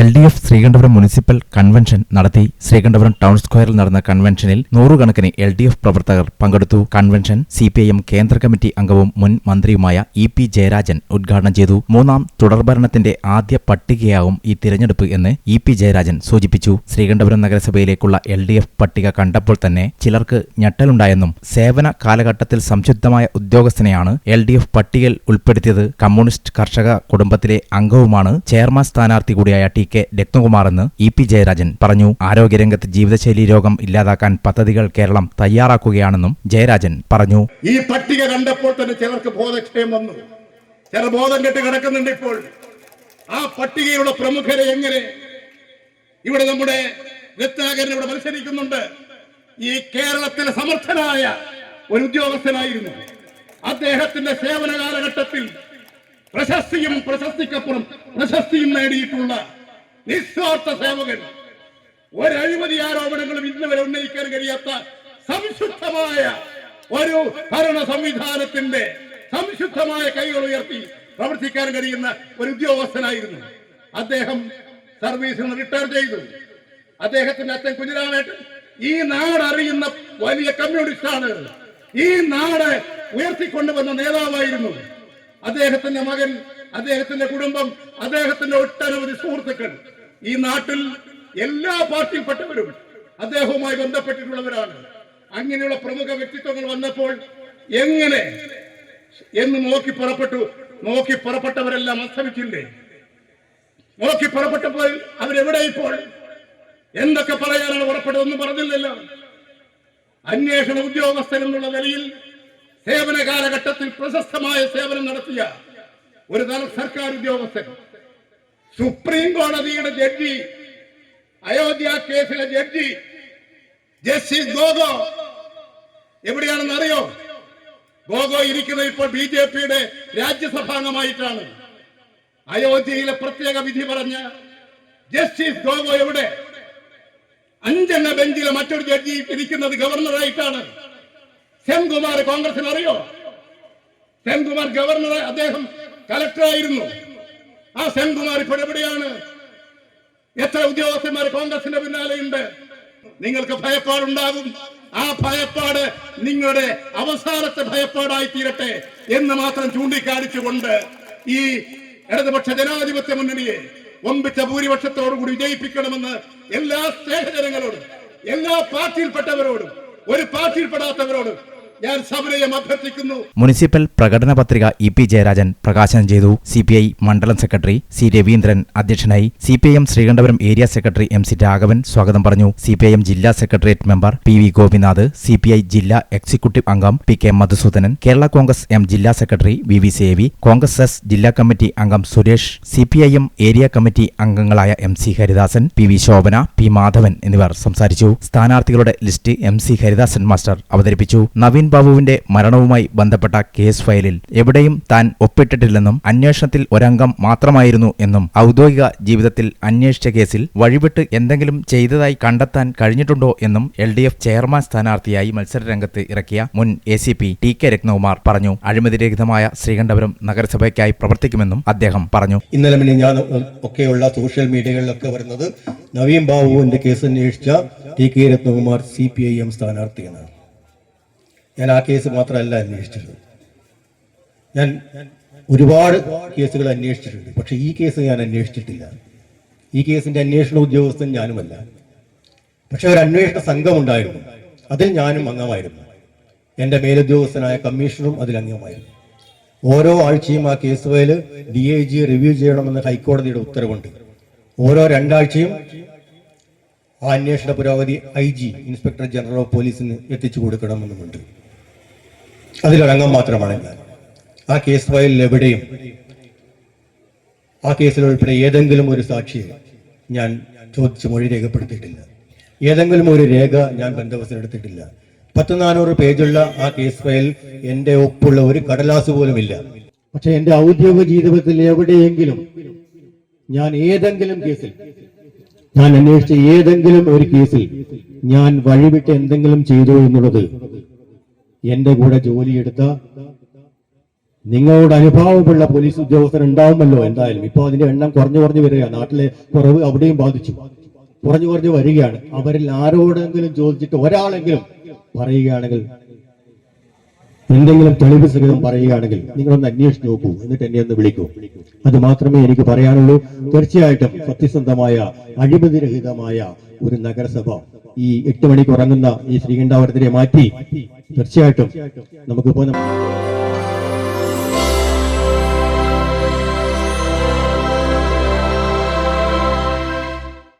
L D F Sreekandapuram municipal convention നടത്തി Sreekandapuram town സ്ക്വയറിൽ നടന്ന കൺവെൻഷനിൽ നൂറുകണക്കിന് എൽ ഡി എഫ് പ്രവർത്തകർ പങ്കെടുത്തു. Convention C P I M കേന്ദ്ര കമ്മിറ്റി അംഗവും മുൻ മന്ത്രിയുമായ ഇ പി ജയരാജൻ ഉദ്ഘാടനം ചെയ്തു. മൂന്നാം തുടർഭരണത്തിന്റെ ആദ്യ പട്ടികയാവും ഈ തിരഞ്ഞെടുപ്പ് എന്ന് ഇ പി ജയരാജൻ സൂചിപ്പിച്ചു. ശ്രീകണ്ഠപുരം നഗരസഭയിലേക്കുള്ള എൽ ഡി എഫ് പട്ടിക കണ്ടപ്പോൾ തന്നെ ചിലർക്ക് ഞെട്ടലുണ്ടായെന്നും സേവന കാലഘട്ടത്തിൽ സംശുദ്ധമായ ഉദ്യോഗസ്ഥനെയാണ് എൽ ഡി എഫ് പട്ടികയിൽ ഉൾപ്പെടുത്തിയത്. കമ്മ്യൂണിസ്റ്റ് കർഷക കുടുംബത്തിലെ അംഗവുമാണ്. ചെയർമാൻ സ്ഥാനാർത്ഥി കൂടിയായ T. K Ratnakumar E P Jayarajan പറഞ്ഞു. ആരോഗ്യരംഗത്ത് ജീവിതശൈലി രോഗം ഇല്ലാതാക്കാൻ പദ്ധതികൾ കേരളം തയ്യാറാക്കുകയാണെന്നും ജയരാജൻ പറഞ്ഞു. ഈ പട്ടിക കണ്ടപ്പോൾ തന്നെ ചിലർക്ക് ബോധക്ഷയം വന്നു. ചില ബോധം കെട്ട് കിടക്കുന്നുണ്ട് ഇപ്പോൾ. ആ പട്ടികയുടെ പ്രമുഖരെ എങ്ങനെ ഇവിടെ നമ്മുടെ രത്നാകരൻ ഇവിടെ മത്സരിക്കുന്നുണ്ട്? ഈ കേരളത്തിലെ സമർത്ഥനായ ഒരു ഉദ്യോഗസ്ഥനായിരുന്നു. അദ്ദേഹത്തിന്റെ സേവന കാലഘട്ടത്തിൽ പ്രശസ്തിയും പ്രശസ്തിക്കപ്പുറം പ്രശസ്തിയും നേടിയിട്ടുള്ള നിസ്വാർത്ഥ സേവകൻ. ഒരഴിമതി ആരോപണങ്ങളും ഇന്ന് വരെ ഉന്നയിക്കാൻ കഴിയാത്ത സംശുദ്ധമായ ഒരു ഭരണ സംവിധാനത്തിന്റെ സംശുദ്ധമായ കൈകൾ ഉയർത്തി പ്രവർത്തിക്കാൻ കഴിയുന്ന ഒരു ഉദ്യോഗസ്ഥനായിരുന്നു. അദ്ദേഹം സർവീസിൽ നിന്ന് റിട്ടയർ ചെയ്തു. അദ്ദേഹത്തിന്റെ അച്ഛൻ കുഞ്ഞിരാമേട്ടൻ ഈ നാട് അറിയുന്ന വലിയ കമ്മ്യൂണിസ്റ്റാണ്. ഈ നാട് ഉയർത്തിക്കൊണ്ടുവന്ന നേതാവായിരുന്നു. അദ്ദേഹത്തിന്റെ മകൻ അദ്ദേഹത്തിന്റെ കുടുംബം അദ്ദേഹത്തിന്റെ ഒട്ടനവധി സുഹൃത്തുക്കൾ. ഈ നാട്ടിൽ എല്ലാ പാർട്ടിയിൽപ്പെട്ടവരും അദ്ദേഹവുമായി ബന്ധപ്പെട്ടിട്ടുള്ളവരാണ്. അങ്ങനെയുള്ള പ്രമുഖ വ്യക്തിത്വങ്ങൾ വന്നപ്പോൾ എങ്ങനെ എന്ന് നോക്കി പുറപ്പെട്ടു. നോക്കി പുറപ്പെട്ടവരെല്ലാം അസ്തമിച്ചില്ലേ? നോക്കി പുറപ്പെട്ടപ്പോൾ അവരെവിടെ ഇപ്പോൾ? എന്തൊക്കെ പറയാനാണ് പുറപ്പെട്ടതെന്ന് പറഞ്ഞില്ലല്ലോ. അന്വേഷണ ഉദ്യോഗസ്ഥൻ എന്നുള്ള നിലയിൽ സേവന കാലഘട്ടത്തിൽ പ്രശസ്തമായ സേവനം നടത്തിയ ഒരു തല സർക്കാർ ഉദ്യോഗസ്ഥൻ സുപ്രീം കോടതിയുടെ ജഡ്ജി അയോധ്യ കേസിലെ ജഡ്ജി ജസ്റ്റിസ് ഗോഗോ. എവിടെയാണെന്ന് അറിയോ? ഗോഗോ ഇരിക്കുന്നത് ഇപ്പോൾ ബി ജെ പിയുടെ രാജ്യസഭാംഗമായിട്ടാണ് അയോധ്യയിലെ പ്രത്യേക വിധി പറഞ്ഞ ജസ്റ്റിസ് ഗോഗോ എവിടെ? അഞ്ചെണ്ണ ബെഞ്ചിലെ മറ്റൊരു ജഡ്ജി ഇരിക്കുന്നത് ഗവർണറായിട്ടാണ്. സെൻകുമാർ കോൺഗ്രസിന് അറിയോ സെൻകുമാർ ഗവർണർ അദ്ദേഹം കലക്ടറായിരുന്നു. ആ സെൻകുമാർ ഇപ്പോൾ എവിടെയാണ്? എത്ര ഉദ്യോഗസ്ഥന്മാർ കോൺഗ്രസിന്റെ പിന്നാലെയുണ്ട്? നിങ്ങൾക്ക് ഭയപ്പാടുണ്ടാകും. ആ ഭയപ്പാട് നിങ്ങളുടെ അവസാനത്തെ ഭയപ്പാടായി തീരട്ടെ എന്ന് മാത്രം ചൂണ്ടിക്കാണിച്ചുകൊണ്ട് ഈ ഇടതുപക്ഷ ജനാധിപത്യ മുന്നണിയെ ഒമ്പിച്ച ഭൂരിപക്ഷത്തോടുകൂടി വിജയിപ്പിക്കണമെന്ന് എല്ലാ സ്നേഹജനങ്ങളോടും എല്ലാ പാർട്ടിയിൽപ്പെട്ടവരോടും ഒരു പാർട്ടിയിൽപ്പെടാത്തവരോടും ഞാൻ മുനിസിപ്പൽ പ്രകടന പത്രിക ഇ പി ജയരാജൻ പ്രകാശനം ചെയ്തു. സി പി ഐ മണ്ഡലം സെക്രട്ടറി സി രവീന്ദ്രൻ അധ്യക്ഷനായി C P I M Sreekandapuram area secretary M C Raghavan സ്വാഗതം പറഞ്ഞു. സി പി ഐ എം ജില്ലാ secretariat member P V Gopinath C P I ജില്ലാ എക്സിക്യൂട്ടീവ് അംഗം P K Madhusoodanan Kerala Congress M ജില്ലാ secretary V V Sevi Congress S ജില്ലാ committee അംഗം Suresh C P I M area committee അംഗങ്ങളായ M C Haridasan P V Shobhana P Madhavan എന്നിവർ സംസാരിച്ചു. സ്ഥാനാർത്ഥികളുടെ list M C Haridasan master അവതരിപ്പിച്ചു. നവീൻ ബാബുവിന്റെ മരണവുമായി ബന്ധപ്പെട്ട കേസ് ഫയലിൽ എവിടെയും താൻ ഒപ്പിട്ടിട്ടില്ലെന്നും അന്വേഷണത്തിൽ ഒരംഗം മാത്രമായിരുന്നു എന്നും ഔദ്യോഗിക ജീവിതത്തിൽ അന്വേഷിച്ച കേസിൽ വഴിവിട്ട് എന്തെങ്കിലും ചെയ്തതായി കണ്ടെത്താൻ കഴിഞ്ഞിട്ടുണ്ടോ എന്നും എൽ ഡി എഫ് ചെയർമാൻ സ്ഥാനാർത്ഥിയായി മത്സരരംഗത്ത് ഇറക്കിയ മുൻ A C P T K Ratnakumar പറഞ്ഞു. അഴിമതിരഹിതമായ ശ്രീകണ്ഠപുരം നഗരസഭയ്ക്കായി പ്രവർത്തിക്കുമെന്നും അദ്ദേഹം പറഞ്ഞു. ഇന്നലെ ഞാൻ ഒക്കെയുള്ള സോഷ്യൽ മീഡിയകളിലൊക്കെ വരുന്നത് നവീൻ ബാബുവിന്റെ കേസ് അന്വേഷിച്ച T K Ratnakumar C P I M സ്ഥാനാർത്ഥിയാണ് ഞാൻ ആ കേസ് മാത്രമല്ല അന്വേഷിച്ചത് ഞാൻ ഒരുപാട് കേസുകൾ അന്വേഷിച്ചിട്ടുണ്ട്. പക്ഷെ ഈ കേസ് ഞാൻ അന്വേഷിച്ചിട്ടില്ല. ഈ കേസിന്റെ അന്വേഷണ ഉദ്യോഗസ്ഥൻ ഞാനുമല്ല. പക്ഷെ ഒരു അന്വേഷണ സംഘം ഉണ്ടായിരുന്നു അതിൽ ഞാനും അംഗമായിരുന്നു. എന്റെ മേലുദ്യോഗസ്ഥനായ കമ്മീഷണറും അതിൽ അംഗമായിരുന്നു. ഓരോ ആഴ്ചയും ആ case file D I G review ചെയ്യണമെന്ന് ഹൈക്കോടതിയുടെ ഉത്തരവുണ്ട്. ഓരോ രണ്ടാഴ്ചയും ആ അന്വേഷണ പുരോഗതി I G inspector general of പോലീസിന് എത്തിച്ചു കൊടുക്കണമെന്നുമുണ്ട്. അതിലൊരംഗം മാത്രമാണ് ഞാൻ. ആ കേസ് ഫയലിൽ എവിടെയും ആ കേസിൽ ഉൾപ്പെടെ ഏതെങ്കിലും ഒരു സാക്ഷിയെ ഞാൻ ചോദിച്ച് മൊഴി രേഖപ്പെടുത്തിയിട്ടില്ല. ഏതെങ്കിലും ഒരു രേഖ ഞാൻ ബന്ധവസ്ഥനെടുത്തിട്ടില്ല പത്ത് നാനൂറ് പേജുള്ള ആ കേസ് ഫയൽ എന്റെ ഒപ്പുള്ള ഒരു കടലാസ് പോലും ഇല്ല പക്ഷെ എന്റെ ഔദ്യോഗിക ജീവിതത്തിൽ എവിടെയെങ്കിലും ഞാൻ ഏതെങ്കിലും കേസിൽ ഞാൻ അന്വേഷിച്ച ഏതെങ്കിലും ഒരു കേസിൽ ഞാൻ വഴിവിട്ട് എന്തെങ്കിലും ചെയ്തു എന്നുള്ളത് എന്റെ കൂടെ ജോലിയെടുത്ത നിങ്ങളോട് അനുഭാവമുള്ള പോലീസ് ഉദ്യോഗസ്ഥർ ഉണ്ടാവുമല്ലോ എന്തായാലും. ഇപ്പൊ അതിന്റെ എണ്ണം കുറഞ്ഞു കുറഞ്ഞു വരികയാണ്. നാട്ടിലെ കുറവ് അവിടെയും ബാധിച്ചു. കുറഞ്ഞു കുറഞ്ഞു വരികയാണ്. അവരിൽ ആരോടെങ്കിലും ചോദിച്ചിട്ട് ഒരാളെങ്കിലും പറയുകയാണെങ്കിൽ എന്തെങ്കിലും തെളിവ് സഹിതം പറയുകയാണെങ്കിൽ നിങ്ങളൊന്ന് അന്വേഷിച്ച് നോക്കൂ. എന്നിട്ട് എന്നെ ഒന്ന് വിളിക്കൂ. അത് മാത്രമേ എനിക്ക് പറയാനുള്ളൂ. തീർച്ചയായിട്ടും സത്യസന്ധമായ അഴിമതിരഹിതമായ ഒരു നഗരസഭ ഈ എട്ട് മണിക്ക് ഉറങ്ങുന്ന ഈ ശ്രീകണ്ഠാപുരത്തിനെ മാറ്റി തീർച്ചയായിട്ടും നമുക്കിപ്പോ